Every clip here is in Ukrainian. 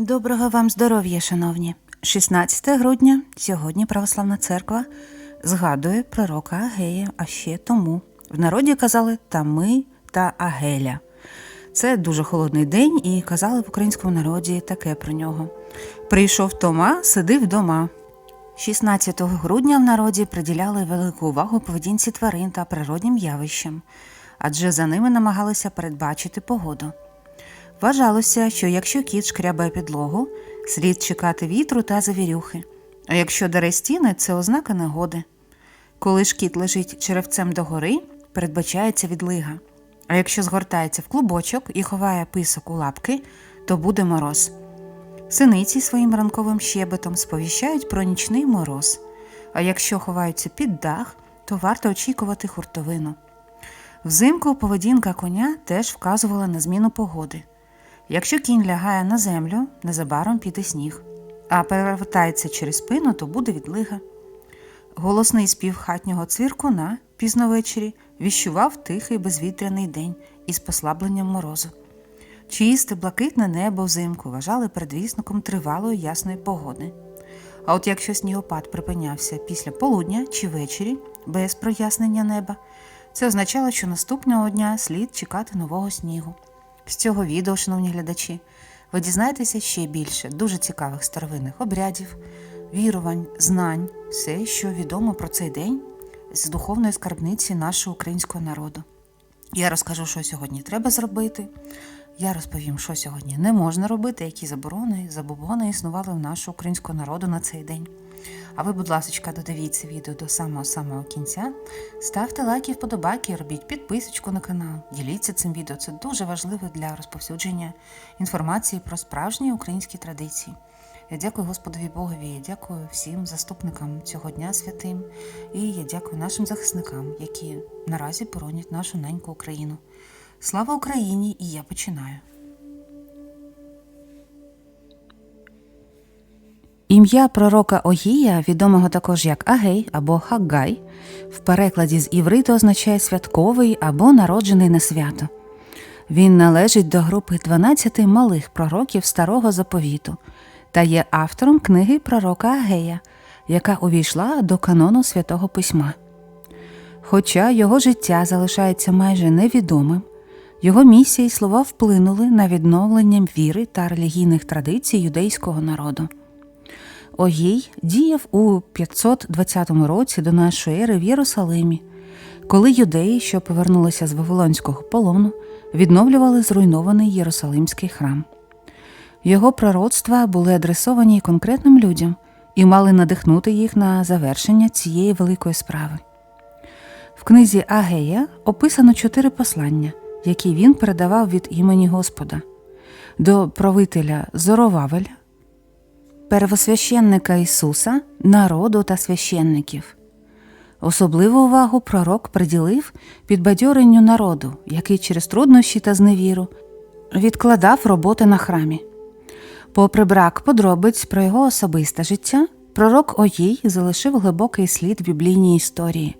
Доброго вам здоров'я, шановні. 16 грудня сьогодні Православна церква згадує пророка Агея, а ще тому. В народі казали Тами та Агеля. Це дуже холодний день, і казали в українському народі таке про нього: Прийшов Тома, сидив дома. 16 грудня в народі приділяли велику увагу поведінці тварин та природнім явищам, адже за ними намагалися передбачити погоду. Вважалося, що якщо кіт шкрябає підлогу, слід чекати вітру та завірюхи, а якщо дере стіни, це ознака негоди. Коли ж кіт лежить черевцем догори, передбачається відлига. А якщо згортається в клубочок і ховає писок у лапки, то буде мороз. Синиці своїм ранковим щебетом сповіщають про нічний мороз, а якщо ховаються під дах, то варто очікувати хуртовину. Взимку поведінка коня теж вказувала на зміну погоди. Якщо кінь лягає на землю, незабаром піде сніг, а перевертається через спину, то буде відлига. Голосний спів хатнього цвіркуна пізно ввечері віщував тихий безвітряний день із послабленням морозу. Чисте, блакитне небо взимку вважали передвісником тривалої ясної погоди. А от якщо снігопад припинявся після полудня чи ввечері без прояснення неба, це означало, що наступного дня слід чекати нового снігу. З цього відео, шановні глядачі, ви дізнаєтеся ще більше дуже цікавих старовинних обрядів, вірувань, знань, все, що відомо про цей день з духовної скарбниці нашого українського народу. Я розкажу, що сьогодні треба зробити. Я розповім, що сьогодні не можна робити, які заборони, забобони існували в нашого українського народу на цей день. А ви, будь ласка, додивіться відео до самого-самого кінця. Ставте лайки, вподобайки, робіть підписочку на канал. Діліться цим відео. Це дуже важливо для розповсюдження інформації про справжні українські традиції. Я дякую Господові Богові, я дякую всім заступникам цього дня святим. І я дякую нашим захисникам, які наразі боронять нашу неньку Україну. Слава Україні! І я починаю. Ім'я пророка Огія, відомого також як Агей або Хаггай, в перекладі з івриту означає святковий або народжений на свято. Він належить до групи 12 малих пророків старого заповіту та є автором книги пророка Агея, яка увійшла до канону святого письма. Хоча його життя залишається майже невідомим, його місія й слова вплинули на відновлення віри та релігійних традицій юдейського народу. Огій діяв у 520 році до нашої ери в Єрусалимі, коли юдеї, що повернулися з Вавилонського полону, відновлювали зруйнований Єрусалимський храм. Його пророцтва були адресовані конкретним людям і мали надихнути їх на завершення цієї великої справи. В книзі Агея описано чотири послання, які він передавав від імені Господа до правителя Зоровавеля, первосвященника Ісуса, народу та священників. Особливу увагу пророк приділив підбадьоренню народу, який через труднощі та зневіру відкладав роботи на храмі. Попри брак подробиць про його особисте життя, пророк Оїй залишив глибокий слід в біблійній історії.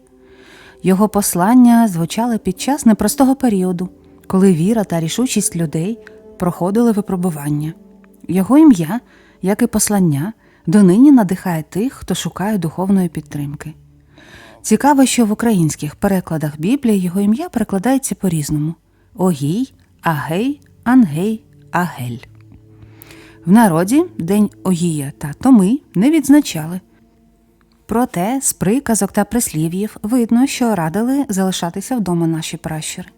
Його послання звучали під час непростого періоду, коли віра та рішучість людей проходили випробування. Його ім'я, як і послання, донині надихає тих, хто шукає духовної підтримки. Цікаво, що в українських перекладах Біблії його ім'я перекладається по-різному: Огій, Агей, Ангей, Агель. В народі День Огія та Томи не відзначали. Проте з приказок та прислів'їв видно, що радили залишатися вдома наші пращури.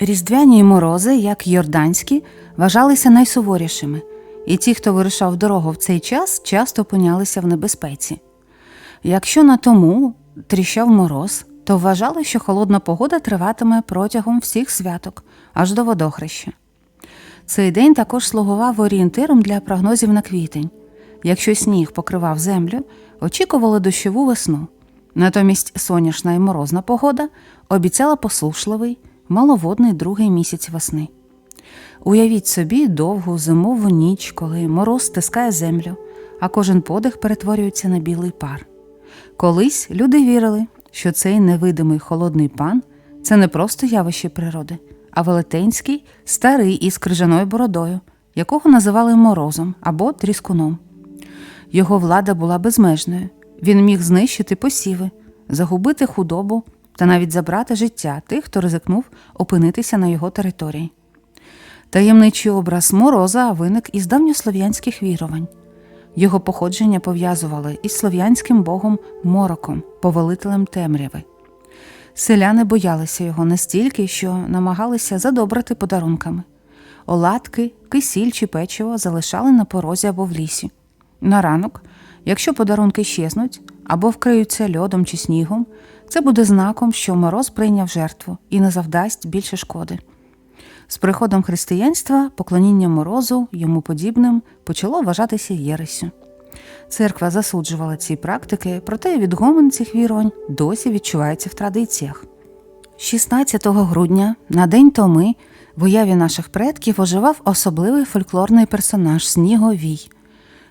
Різдвяні морози, як йорданські, вважалися найсуворішими, і ті, хто вирушав дорогу в цей час, часто опинялися в небезпеці. Якщо на тому тріщав мороз, то вважали, що холодна погода триватиме протягом всіх святок аж до водохреща. Цей день також слугував орієнтиром для прогнозів на квітень. Якщо сніг покривав землю, очікували дощову весну. Натомість сонячна і морозна погода обіцяла посушливий, маловодний другий місяць весни. Уявіть собі довгу зимову ніч, коли мороз стискає землю, а кожен подих перетворюється на білий пар. Колись люди вірили, що цей невидимий холодний пан це не просто явище природи, а велетенський, старий із крижаною бородою, якого називали морозом або тріскуном. Його влада була безмежною. Він міг знищити посіви, загубити худобу та навіть забрати життя тих, хто ризикнув опинитися на його території. Таємничий образ мороза виник із давньослов'янських вірувань. Його походження пов'язували із слов'янським богом Мороком, повелителем темряви. Селяни боялися його настільки, що намагалися задобрити подарунками. Оладки, кисіль чи печиво залишали на порозі або в лісі. На ранок, якщо подарунки щезнуть або вкриються льодом чи снігом, це буде знаком, що мороз прийняв жертву і не завдасть більше шкоди. З приходом християнства поклоніння морозу йому подібним почало вважатися єресю. Церква засуджувала ці практики, проте відгомон цих вірувань досі відчувається в традиціях. 16 грудня, на день Томи, в уяві наших предків оживав особливий фольклорний персонаж Сніговій.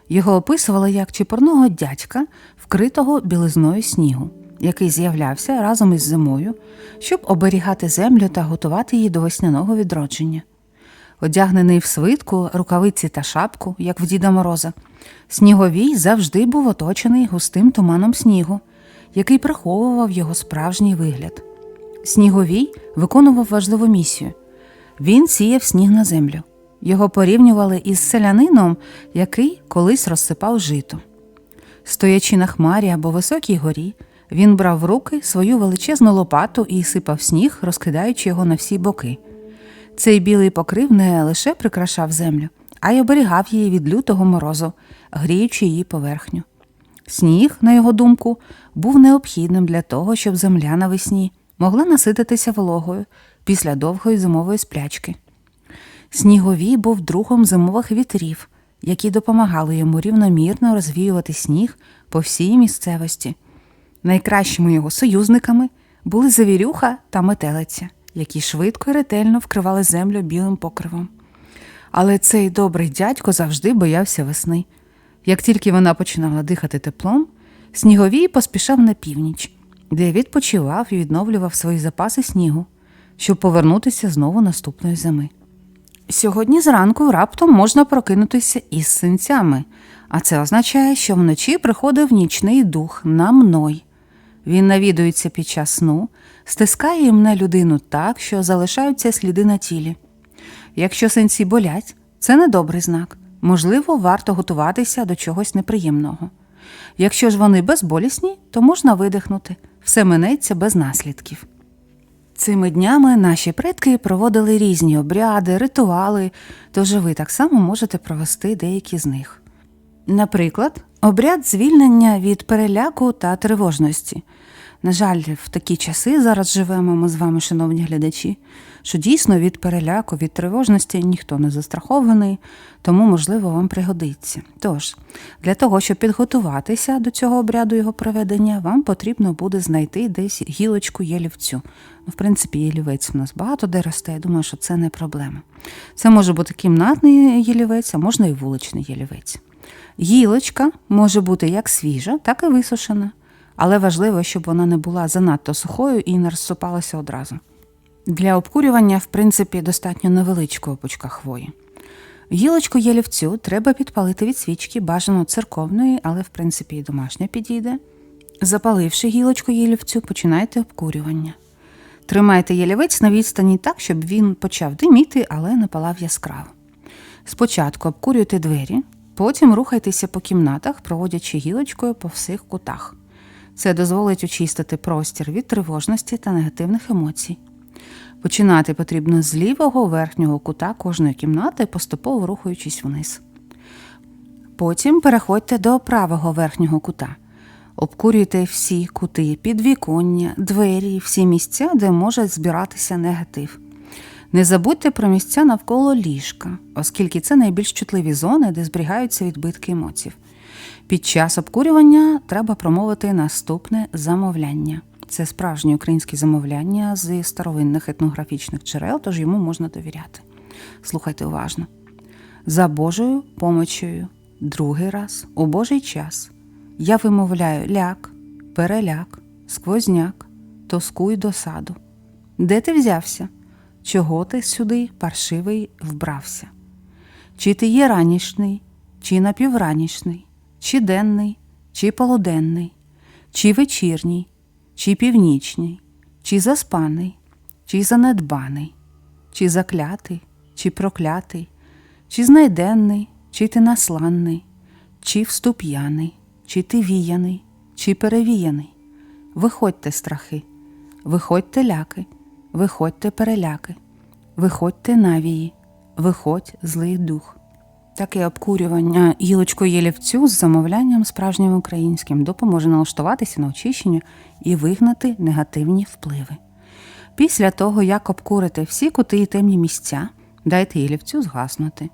Його описували як чепурного дядька, вкритого білизною снігу, який з'являвся разом із зимою, щоб оберігати землю та готувати її до весняного відродження. Одягнений в свитку, рукавиці та шапку, як в Діда Мороза, Сніговій завжди був оточений густим туманом снігу, який приховував його справжній вигляд. Сніговій виконував важливу місію. Він сіяв сніг на землю. Його порівнювали із селянином, який колись розсипав жито. Стоячи на хмарі або високій горі, він брав в руки свою величезну лопату і сипав сніг, розкидаючи його на всі боки. Цей білий покрив не лише прикрашав землю, а й оберігав її від лютого морозу, гріючи її поверхню. Сніг, на його думку, був необхідним для того, щоб земля навесні могла насититися вологою після довгої зимової сплячки. Сніговій був другом зимових вітрів, які допомагали йому рівномірно розвіювати сніг по всій місцевості. Найкращими його союзниками були завірюха та метелиця, які швидко і ретельно вкривали землю білим покривом. Але цей добрий дядько завжди боявся весни. Як тільки вона починала дихати теплом, сніговій поспішав на північ, де відпочивав і відновлював свої запаси снігу, щоб повернутися знову наступної зими. Сьогодні зранку раптом можна прокинутися із синцями, а це означає, що вночі приходив нічний дух на мной. Він навідується під час сну, стискає і мне людину так, що залишаються сліди на тілі. Якщо синці болять, це недобрий знак. Можливо, варто готуватися до чогось неприємного. Якщо ж вони безболісні, то можна видихнути, все минеться без наслідків. Цими днями наші предки проводили різні обряди, ритуали, тож ви так само можете провести деякі з них. Наприклад, обряд звільнення від переляку та тривожності. На жаль, в такі часи зараз живемо ми з вами, шановні глядачі, що дійсно від переляку, від тривожності ніхто не застрахований, тому, можливо, вам пригодиться. Тож, для того, щоб підготуватися до цього обряду його проведення, вам потрібно буде знайти десь гілочку єлівцю. Ну, в принципі, єлівець у нас багато де росте, я думаю, що це не проблема. Це може бути кімнатний єлівець, а можна і вуличний єлівець. Гілочка може бути як свіжа, так і висушена, але важливо, щоб вона не була занадто сухою і не розсипалася одразу. Для обкурювання, в принципі, достатньо невеличкого пучка хвої. Гілочку ялівцю треба підпалити від свічки, бажано церковної, але в принципі і домашня підійде. Запаливши гілочку ялівцю, починайте обкурювання. Тримайте ялівець на відстані так, щоб він почав диміти, але не палав яскраво. Спочатку обкурюйте двері, потім рухайтеся по кімнатах, проводячи гілочкою по всіх кутах. Це дозволить очистити простір від тривожності та негативних емоцій. Починати потрібно з лівого верхнього кута кожної кімнати, поступово рухаючись вниз. Потім переходьте до правого верхнього кута. Обкурюйте всі кути, підвіконня, двері, всі місця, де може збиратися негатив. Не забудьте про місця навколо ліжка, оскільки це найбільш чутливі зони, де зберігаються відбитки емоцій. Під час обкурювання треба промовити наступне замовляння. Це справжнє українське замовляння зі старовинних етнографічних джерел, тож йому можна довіряти. Слухайте уважно. За Божою помочею, другий раз, у Божий час, я вимовляю ляк, переляк, сквозняк, тоску й досаду. Де ти взявся? Чого ти сюди, паршивий, вбрався? чи ти є ранішний, чи напівранішний, чи денний, чи полуденний, чи вечірній, чи північний, чи заспаний, чи занедбаний, чи заклятий, чи проклятий, чи знайденний, чи ти насланний, чи вступ'яний, чи ти віяний, чи перевіяний. Виходьте, страхи, виходьте ляки, виходьте переляки, виходьте навії, виходь злий дух. Таке обкурювання гілочкою єлівцю з замовлянням справжнім українським допоможе налаштуватися на очищення і вигнати негативні впливи. Після того, як обкурите всі кути і темні місця, дайте єлівцю згаснути.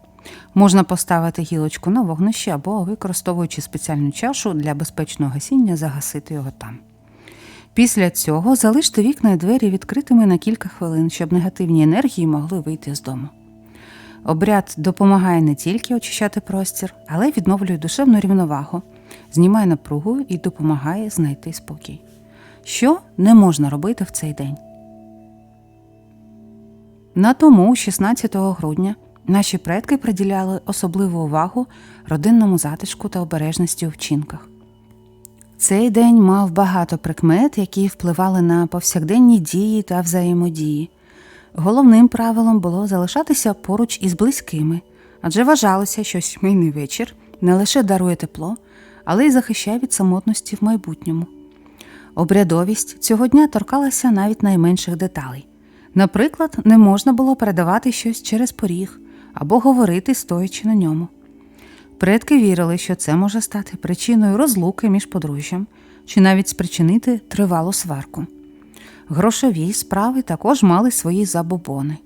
Можна поставити гілочку на вогнище або, використовуючи спеціальну чашу для безпечного гасіння, загасити його там. Після цього залиште вікна і двері відкритими на кілька хвилин, щоб негативні енергії могли вийти з дому. Обряд допомагає не тільки очищати простір, але й відновлює душевну рівновагу, знімає напругу і допомагає знайти спокій. Що не можна робити в цей день? На тому, 16 грудня, наші предки приділяли особливу увагу родинному затишку та обережності у вчинках. Цей день мав багато прикмет, які впливали на повсякденні дії та взаємодії. Головним правилом було залишатися поруч із близькими, адже вважалося, що сімейний вечір не лише дарує тепло, але й захищає від самотності в майбутньому. Обрядовість цього дня торкалася навіть найменших деталей. Наприклад, не можна було передавати щось через поріг або говорити, стоячи на ньому. Предки вірили, що це може стати причиною розлуки між подружжям чи навіть спричинити тривалу сварку. Грошові справи також мали свої забобони.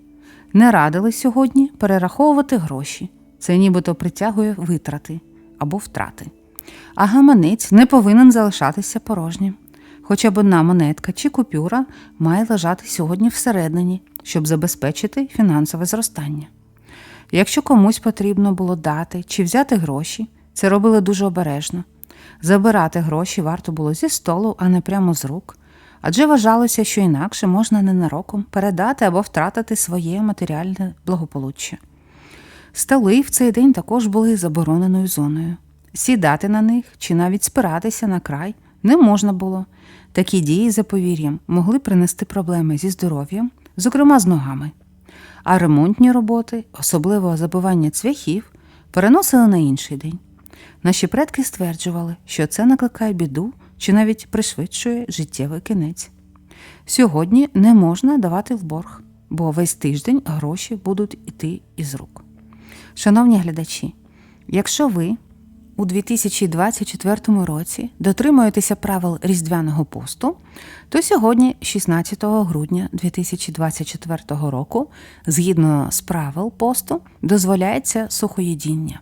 Не радили сьогодні перераховувати гроші, це нібито притягує витрати або втрати. А гаманець не повинен залишатися порожнім. Хоча б одна монетка чи купюра має лежати сьогодні всередині, щоб забезпечити фінансове зростання. Якщо комусь потрібно було дати чи взяти гроші, це робили дуже обережно. Забирати гроші варто було зі столу, а не прямо з рук, адже вважалося, що інакше можна ненароком передати або втратити своє матеріальне благополуччя. Столи в цей день також були забороненою зоною. Сідати на них чи навіть спиратися на край не можна було. Такі дії, за повір'ям, могли принести проблеми зі здоров'ям, зокрема з ногами. А ремонтні роботи, особливо забивання цвяхів, переносили на інший день. Наші предки стверджували, що це накликає біду чи навіть пришвидшує життєвий кінець. Сьогодні не можна давати в борг, бо весь тиждень гроші будуть йти із рук. Шановні глядачі, якщо ви у 2024 році дотримуєтеся правил Різдвяного посту, то сьогодні, 16 грудня 2024 року, згідно з правил посту, дозволяється сухоїдіння.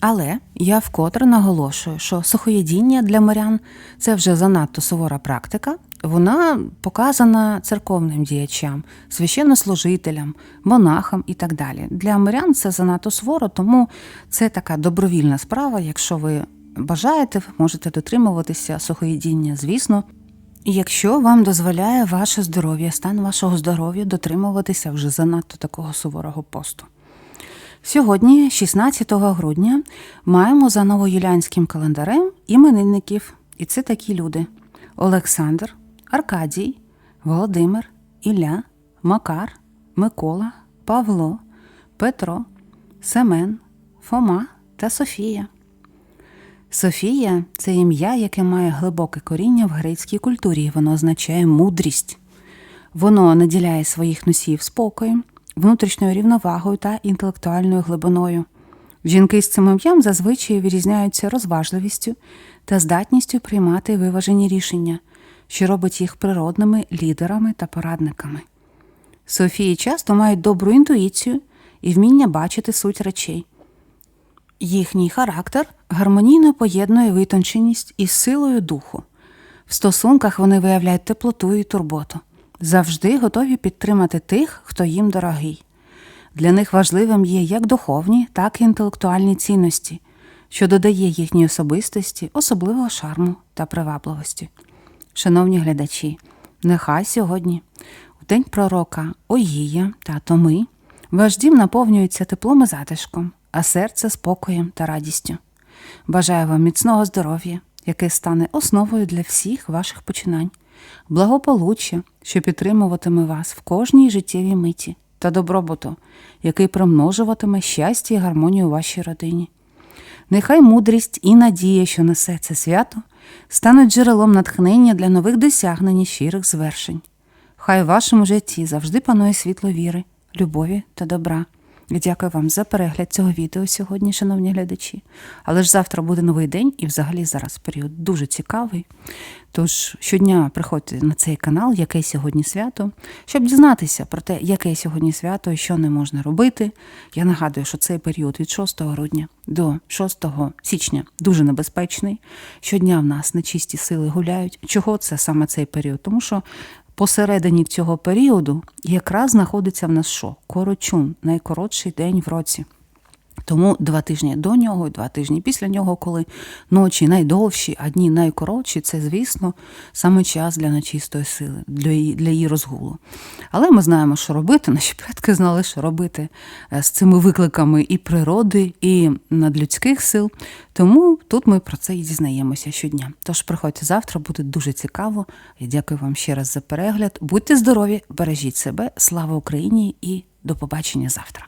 Але я вкотре наголошую, що сухоїдіння для морян це вже занадто сувора практика. Вона показана церковним діячам, священнослужителям, монахам і так далі. Для мирян це занадто суворо, тому це така добровільна справа. Якщо ви бажаєте, можете дотримуватися сухоїдіння, звісно. Якщо вам дозволяє ваше здоров'я, стан вашого здоров'я дотримуватися вже занадто такого суворого посту. Сьогодні, 16 грудня, маємо за новоюліанським календарем іменинників, і це такі люди: Олександр, Аркадій, Володимир, Ілля, Макар, Микола, Павло, Петро, Семен, Фома та Софія. Софія це ім'я, яке має глибоке коріння в грецькій культурі. Воно означає мудрість. Воно наділяє своїх носіїв спокоєм, внутрішньою рівновагою та інтелектуальною глибиною. Жінки з цим ім'ям зазвичай вирізняються розважливістю та здатністю приймати виважені рішення, що робить їх природними лідерами та порадниками. Софії часто мають добру інтуїцію і вміння бачити суть речей. Їхній характер гармонійно поєднує витонченість із силою духу. В стосунках вони виявляють теплоту і турботу, завжди готові підтримати тих, хто їм дорогий. Для них важливим є як духовні, так і інтелектуальні цінності, що додає їхній особистості особливого шарму та привабливості. Шановні глядачі, нехай сьогодні, у день пророка Оїя та Томи, ваш дім наповнюється теплом і затишком, а серце спокоєм та радістю. Бажаю вам міцного здоров'я, яке стане основою для всіх ваших починань, благополуччя, що підтримуватиме вас в кожній життєвій миті, та добробуту, який примножуватиме щастя і гармонію у вашій родині. Нехай мудрість і надія, що несе це свято, стануть джерелом натхнення для нових досягнень і щирих звершень. Хай в вашому житті завжди панує світло віри, любові та добра. Дякую вам за перегляд цього відео сьогодні, шановні глядачі. Але ж завтра буде новий день, і взагалі зараз період дуже цікавий. Тож щодня приходьте на цей канал, яке сьогодні свято, щоб дізнатися про те, яке сьогодні свято і що не можна робити. Я нагадую, що цей період від 6 грудня до 6 січня дуже небезпечний. Щодня в нас нечисті сили гуляють. Чого це саме цей період? Тому що посередині цього періоду якраз знаходиться в нас що? Корочун, найкоротший день в році. Тому два тижні до нього, два тижні після нього, коли ночі найдовші, а дні найкоротші, це, звісно, саме час для нечистої сили, для її, для її розгулу. Але ми знаємо, що робити. Наші предки знали, що робити е, з цими викликами і природи, і надлюдських сил. Тому тут ми про це і дізнаємося щодня. Тож приходьте завтра, буде дуже цікаво. Я дякую вам ще раз за перегляд. Будьте здорові, бережіть себе, слава Україні і до побачення завтра.